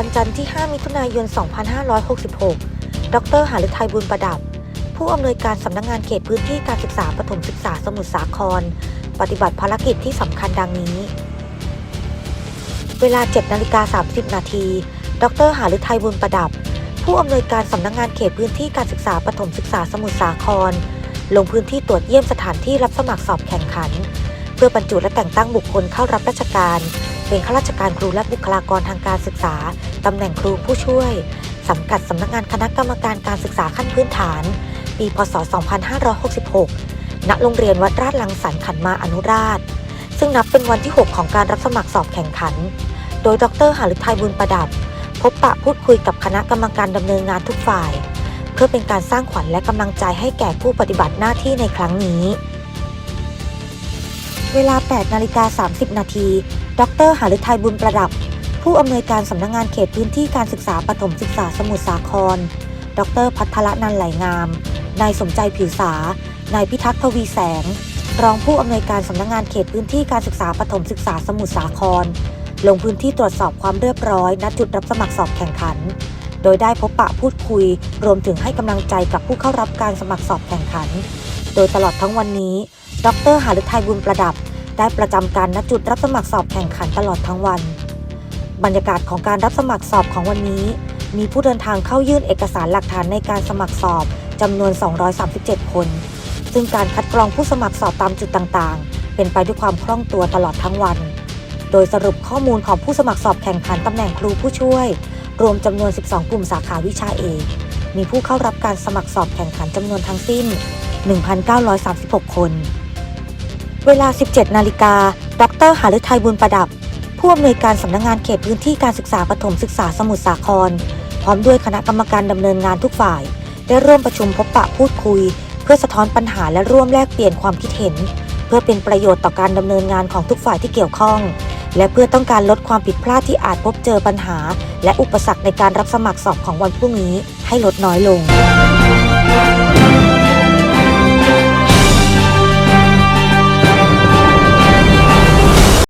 วันจันทร์ที่ 5 มิถุนายน 2566 ดร หาฤทัยบุญประดับ ผู้อำนวยการสำนักงงานเขตพื้นที่การศึกษาปฐมศึกษาสมุทรสาคร ปฏิบัติภารกิจที่สำคัญดังนี้ เวลา 7นาฬิกา30 นาที ดร หาฤทัยบุญประดับ ผู้อำนวยการสำนักงงานเขตพื้นที่การศึกษาปฐมศึกษาสมุทรสาคร ลงพื้นที่ตรวจเยี่ยมสถานที่รับสมัครสอบแข่งขัน เพื่อบรรจุและแต่งตั้งบุคคลเข้ารับราชการ เป็นข้าราชการครูและบุคลากรทางการศึกษา ตำแหน่งครูผู้ช่วย สังกัดสำนักงานคณะกรรมการการศึกษาขั้นพื้นฐาน ปีพศ 2566 ณ โรงเรียนวัดราชลังสรรค์ขันมาอนุราช ซึ่งนับเป็นวันที่ 6 ของการรับสมัครสอบแข่งขัน โดยดรหฤทัยบุญประดับ พบปะพูดคุยกับคณะกรรมการดำเนินงานทุกฝ่าย เพื่อเป็นการสร้างขวัญและกำลังใจให้แก่ผู้ปฏิบัติหน้าที่ในครั้งนี้ เวลา 8 นาฬิกา 30 นาที ดร หาฤทัยบุญประดับ ผู้อำนวยการสำนักงงานเขตพื้นที่การศึกษาปฐมศึกษาสมุทรสาคร ดร พัทรนันไหลงาม นายสมใจผิวสา นายพิทักษ์ทวีแสง รองผู้อำนวยการสำนักงงานเขตพื้นที่การศึกษาปฐมศึกษาสมุทรสาคร ลงพื้นที่ตรวจสอบความเรียบร้อย ณ จุดรับสมัครสอบแข่งขัน โดยได้พบปะพูดคุย รวมถึงให้กำลังใจกับผู้เข้ารับการสมัครสอบแข่งขัน โดยตลอดทั้งวันนี้ดร หาฤทัยบุญประดับ ได้ประจำการณจุดรับสมัครสอบแข่งขันตลอดทั้งวัน บรรยากาศของการรับสมัครสอบของวันนี้ มีผู้เดินทางเข้ายื่นเอกสารหลักฐานในการสมัครสอบจำนวน 237 คน ซึ่งการคัดกรองผู้สมัครสอบตามจุดต่างๆ เป็นไปด้วยความคล่องตัวตลอดทั้งวัน โดยสรุปข้อมูลของผู้สมัครสอบแข่งขันตำแหน่งครูผู้ช่วย รวมจำนวน 12 กลุ่มสาขาวิชาเอกมีผู้เข้ารับการสมัครสอบแข่งขันจำนวนทั้งสิ้น 1,936 คน เวลา 17 นาฬิกา ดรหาฤทัยบุญประดับ ผู้อำนวยการสำนักงงานเขตพื้นที่การศึกษาปฐมศึกษาสมุทรสาคร พร้อมด้วยคณะกรรมการดำเนินงานทุกฝ่าย ได้ร่วมประชุมพบปะพูดคุย เพื่อสะท้อนปัญหาและร่วมแลกเปลี่ยนความคิดเห็น เพื่อเป็นประโยชน์ต่อการดำเนินงานของทุกฝ่ายที่เกี่ยวข้อง และเพื่อต้องการลดความผิดพลาดที่อาจพบเจอปัญหา และอุปสรรคในการรับสมัครสอบของวันพรุ่งนี้ให้ลดน้อยลง